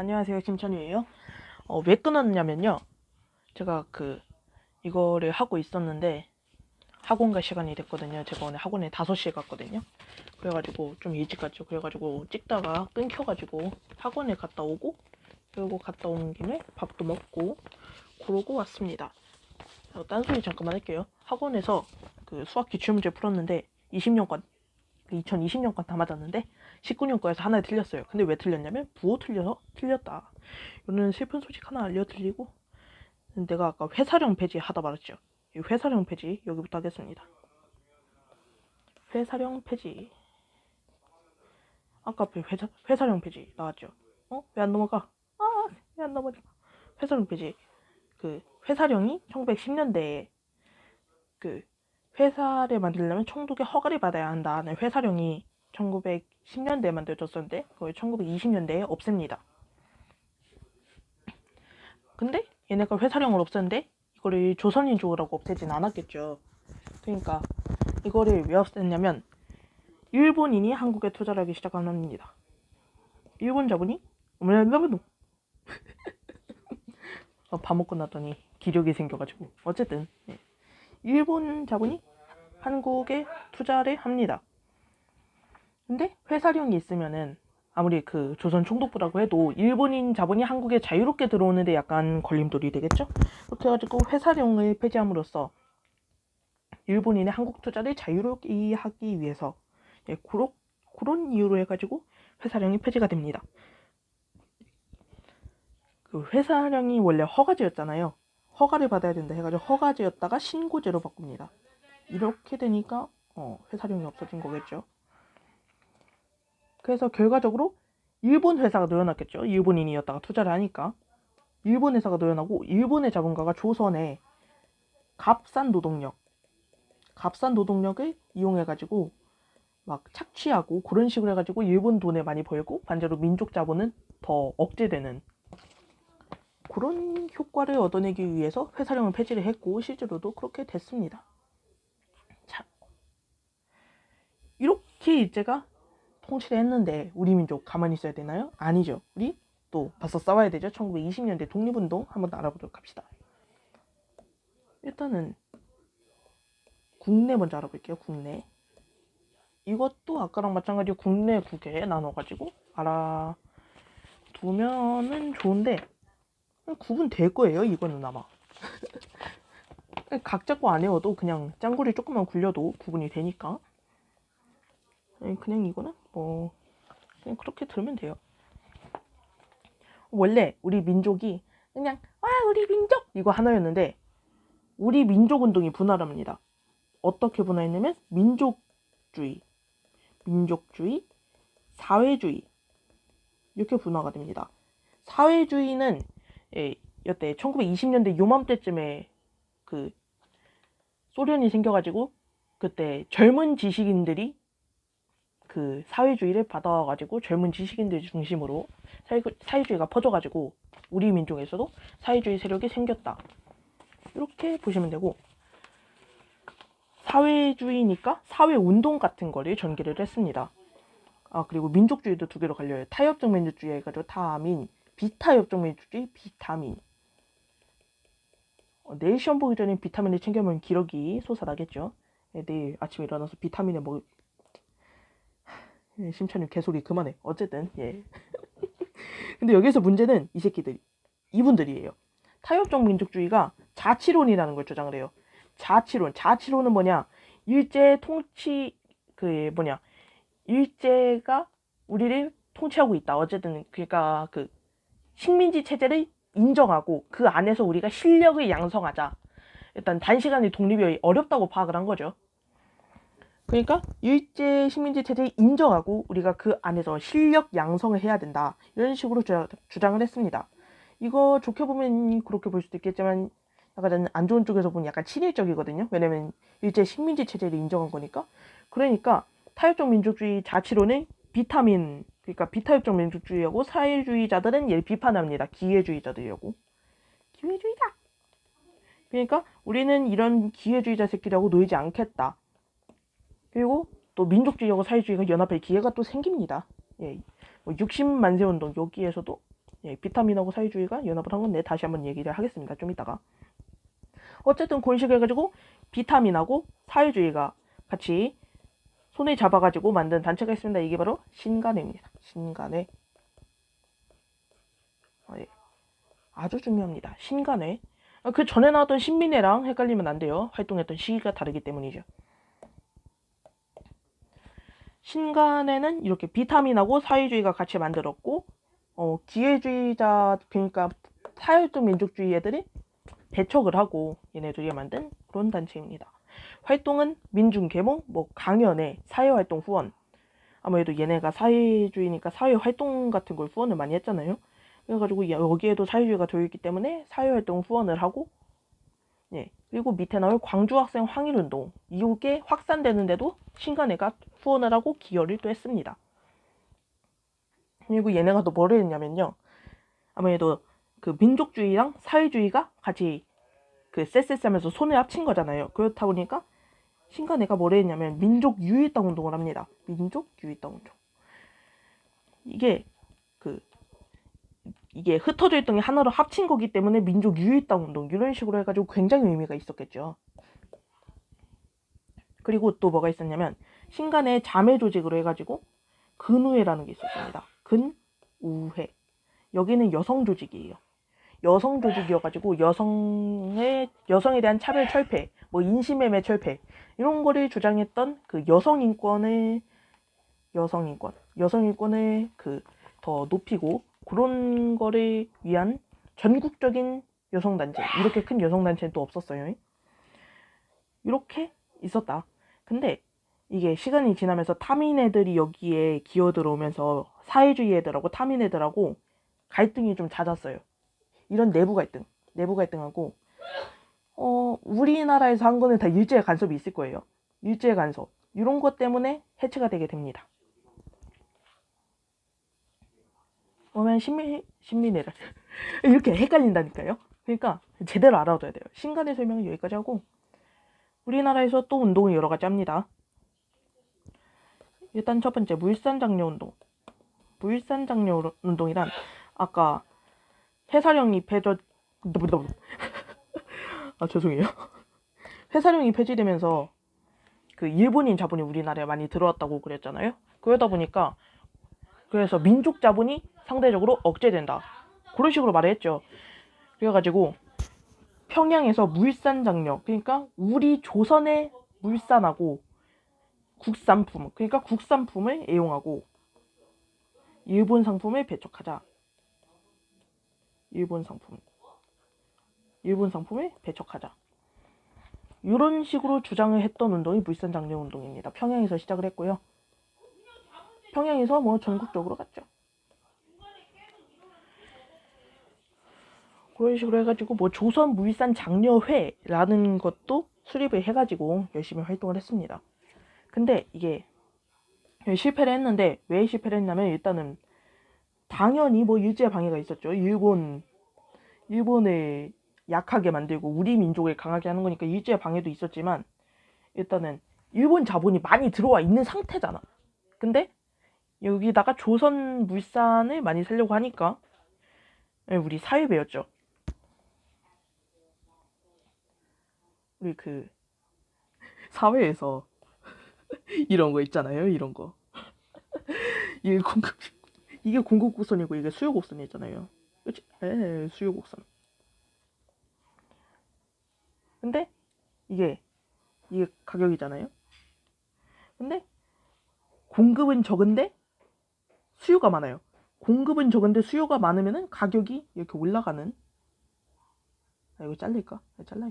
안녕하세요. 김천이에요. 어, 왜 끊었냐면요. 제가 그 이거를 하고 있었는데 학원 갈 시간이 됐거든요. 제가 오늘 학원에 5시에 갔거든요. 그래가지고 좀 일찍 갔죠. 그래가지고 찍다가 끊겨가지고 학원에 갔다 오고 그리고 갔다 온 김에 밥도 먹고 그러고 왔습니다. 어, 딴소리 잠깐만 할게요. 학원에서 그 수학 기출문제 풀었는데 20년권 2020년권 다 맞았는데 19년 거에서 하나 틀렸어요. 근데 왜 틀렸냐면 부호 틀려서 틀렸다. 이거는 슬픈 소식 하나 알려드리고 내가 아까 회사령 폐지 하다 말았죠. 이 회사령 폐지 여기부터 하겠습니다. 회사령 폐지 아까 회사, 회사령 폐지 나왔죠. 어? 왜 안 넘어가? 아, 왜 안 넘어가? 회사령 폐지 그 회사령이 1910년대에 그 회사를 만들려면 총독의 허가를 받아야 한다는 회사령이 1910년대에 만들어졌었는데 그걸 1920년대에 없앱니다. 근데 얘네가 회사령을 없앴는데 이거를 조선인족이라고 없애진 않았겠죠. 그러니까 이거를 왜 없앴냐면 일본인이 한국에 투자를 하기 시작합니다. 일본 자본이 어머나 어, 밥 먹고 났더니 기력이 생겨가지고 어쨌든 예. 일본 자본이 한국에 투자를 합니다. 근데 회사령이 있으면은 아무리 그 조선 총독부라고 해도 일본인 자본이 한국에 자유롭게 들어오는데 약간 걸림돌이 되겠죠? 그렇게 해가지고 회사령을 폐지함으로써 일본인의 한국 투자를 자유롭게 하기 위해서 예, 그런, 그런 이유로 해가지고 회사령이 폐지가 됩니다. 그 회사령이 원래 허가제였잖아요. 허가를 받아야 된다 해가지고 허가제였다가 신고제로 바꿉니다. 이렇게 되니까 어, 회사령이 없어진 거겠죠. 그래서 결과적으로 일본 회사가 늘어났겠죠. 일본인이었다가 투자를 하니까 일본 회사가 늘어나고 일본의 자본가가 조선에 값싼 노동력, 값싼 노동력을 이용해가지고 막 착취하고 그런 식으로 해가지고 일본 돈에 많이 벌고 반대로 민족 자본은 더 억제되는 그런 효과를 얻어내기 위해서 회사령을 폐지를 했고 실제로도 그렇게 됐습니다. 자, 이렇게 일제가 통치를 했는데 우리 민족 가만히 있어야 되나요? 아니죠. 우리 또 벌써 싸워야 되죠. 1920년대 독립운동 한번 알아보도록 합시다. 일단은 국내 먼저 알아볼게요. 국내. 이것도 아까랑 마찬가지로 국내 국외에 나눠가지고 알아두면은 좋은데 구분될 거예요. 이거는 아마. 각 잡고 안 외워도 그냥 짱구리 조금만 굴려도 구분이 되니까. 그냥 이거는 뭐 그냥 그렇게 들으면 돼요. 원래 우리 민족이 그냥 와 우리 민족 이거 하나였는데 우리 민족 운동이 분화랍니다. 어떻게 분화했냐면 민족주의, 민족주의, 사회주의 이렇게 분화가 됩니다. 사회주의는 예, 여태 1920년대 요맘때쯤에 그 소련이 생겨가지고 그때 젊은 지식인들이 그 사회주의를 받아가지고 젊은 지식인들 중심으로 사회, 사회주의가 퍼져가지고 우리 민족에서도 사회주의 세력이 생겼다. 이렇게 보시면 되고 사회주의니까 사회운동 같은 거를 전개를 했습니다. 아 그리고 민족주의도 두 개로 갈려요. 타협적 민족주의 해가지고 타민, 비타협적 민족주의 비타민. 어, 내일 시험 보기 전에 비타민을 챙겨먹으면 기력이 솟아나겠죠. 네, 내일 아침에 일어나서 비타민을 먹 예, 심찬님 개소리 그만해. 어쨌든 예. 근데 여기서 문제는 이 새끼들 이분들이에요. 타협적 민족주의가 자치론이라는 걸 주장을 해요. 자치론. 자치론은 뭐냐? 일제 통치 그 뭐냐? 일제가 우리를 통치하고 있다. 어쨌든 그러니까 그 식민지 체제를 인정하고 그 안에서 우리가 실력을 양성하자. 일단 단시간에 독립이 어렵다고 파악을 한 거죠. 그러니까 일제 식민지 체제를 인정하고 우리가 그 안에서 실력 양성을 해야 된다. 이런 식으로 주장을 했습니다. 이거 좋게 보면 그렇게 볼 수도 있겠지만 약간 안 좋은 쪽에서 보면 약간 친일적이거든요. 왜냐면 일제 식민지 체제를 인정한 거니까. 그러니까 타협적 민족주의 자치론은 비타민 그러니까 비타협적 민족주의하고 사회주의자들은 얘를 비판합니다. 기회주의자들이라고. 기회주의자. 그러니까 우리는 이런 기회주의자 새끼들하고 놀지 않겠다. 그리고 또 민족주의하고 사회주의가 연합할 기회가 또 생깁니다. 예. 뭐 60만세 운동 여기에서도 예, 비타민하고 사회주의가 연합을 한 건데 다시 한번 얘기를 하겠습니다. 좀 이따가. 어쨌든 식으로 해가지고 비타민하고 사회주의가 같이 손에 잡아가지고 만든 단체가 있습니다. 이게 바로 신간회입니다. 신간회. 어, 예. 아주 중요합니다. 신간회. 아, 그 전에 나왔던 신민회랑 헷갈리면 안 돼요. 활동했던 시기가 다르기 때문이죠. 신간회는 이렇게 비타민하고 사회주의가 같이 만들었고, 어, 기회주의자, 그러니까 사회적 민족주의 애들이 배척을 하고 얘네들이 만든 그런 단체입니다. 활동은 민중 개몽, 뭐 강연회, 사회활동 후원. 아무래도 얘네가 사회주의니까 사회활동 같은 걸 후원을 많이 했잖아요. 그래가지고 여기에도 사회주의가 들어있기 때문에 사회활동 후원을 하고, 예. 그리고 밑에 나올 광주학생 항일운동. 이게 확산되는데도 신간회가 후원을 하고 기여를 또 했습니다. 그리고 얘네가 또 뭐를 했냐면요. 아무래도 그 민족주의랑 사회주의가 같이 그 쎄쎄하면서 손을 합친 거잖아요. 그렇다 보니까 신간회가 뭐를 했냐면 민족 유일당 운동을 합니다. 민족 유일당 운동. 이게 그 이게 흩어져 있던 게 하나로 합친 거기 때문에 민족 유일당 운동 이런 식으로 해가지고 굉장히 의미가 있었겠죠. 그리고 또 뭐가 있었냐면 신간의 자매 조직으로 해가지고 근우회라는 게 있었습니다. 근우회 여기는 여성 조직이에요. 여성 조직이어가지고 여성의 여성에 대한 차별 철폐, 뭐 인신매매 철폐 이런 거를 주장했던 그 여성 인권을 여성 인권, 여성 인권을 그 더 높이고 그런 거를 위한 전국적인 여성 단체 이렇게 큰 여성 단체는 또 없었어요. 이렇게 있었다. 근데 이게 시간이 지나면서 타민 애들이 여기에 기어 들어오면서 사회주의 애들하고 타민 애들하고 갈등이 좀 잦았어요. 이런 내부 갈등, 내부 갈등하고 어 우리나라에서 한 거는 다 일제의 간섭이 있을 거예요. 일제의 간섭 이런 것 때문에 해체가 되게 됩니다. 그러면 신미 신민회를 이렇게 헷갈린다니까요. 그러니까 제대로 알아둬야 돼요. 신간의 설명은 여기까지 하고 우리나라에서 또 운동을 여러 가지 합니다. 일단 첫 번째 물산장려 운동. 물산장려 운동이란 아까 회사령이 폐저 아 죄송해요. 회사령이 폐지되면서 그 일본인 자본이 우리나라에 많이 들어왔다고 그랬잖아요. 그러다 보니까 그래서 민족 자본이 상대적으로 억제된다. 그런 식으로 말했죠. 그래가지고 평양에서 물산 장려 그러니까 우리 조선의 물산하고 국산품 그러니까 국산품을 애용하고 일본 상품을 배척하자. 일본 상품. 일본 상품을 배척하자. 이런 식으로 주장을 했던 운동이 물산 장려 운동입니다. 평양에서 시작을 했고요. 평양에서 뭐 전국적으로 갔죠. 그런 식으로 해가지고 뭐 조선 물산 장려회라는 것도 수립을 해가지고 열심히 활동을 했습니다. 근데 이게 실패를 했는데 왜 실패를 했냐면 일단은 당연히 뭐 일제 방해가 있었죠. 일본 일본을 약하게 만들고 우리 민족을 강하게 하는 거니까 일제 방해도 있었지만 일단은 일본 자본이 많이 들어와 있는 상태잖아. 근데 여기다가 조선 물산을 많이 살려고 하니까 예, 우리 사회 배웠죠. 우리 그 사회에서 이런 거 있잖아요. 이런 거. 이게 공급 이게 공급 곡선이고 이게 수요 곡선이잖아요. 그렇지? 에 수요 곡선. 근데 이게 이게 가격이잖아요. 근데 공급은 적은데 수요가 많아요. 공급은 적은데 수요가 많으면은 가격이 이렇게 올라가는. 아 이거 잘릴까? 잘라.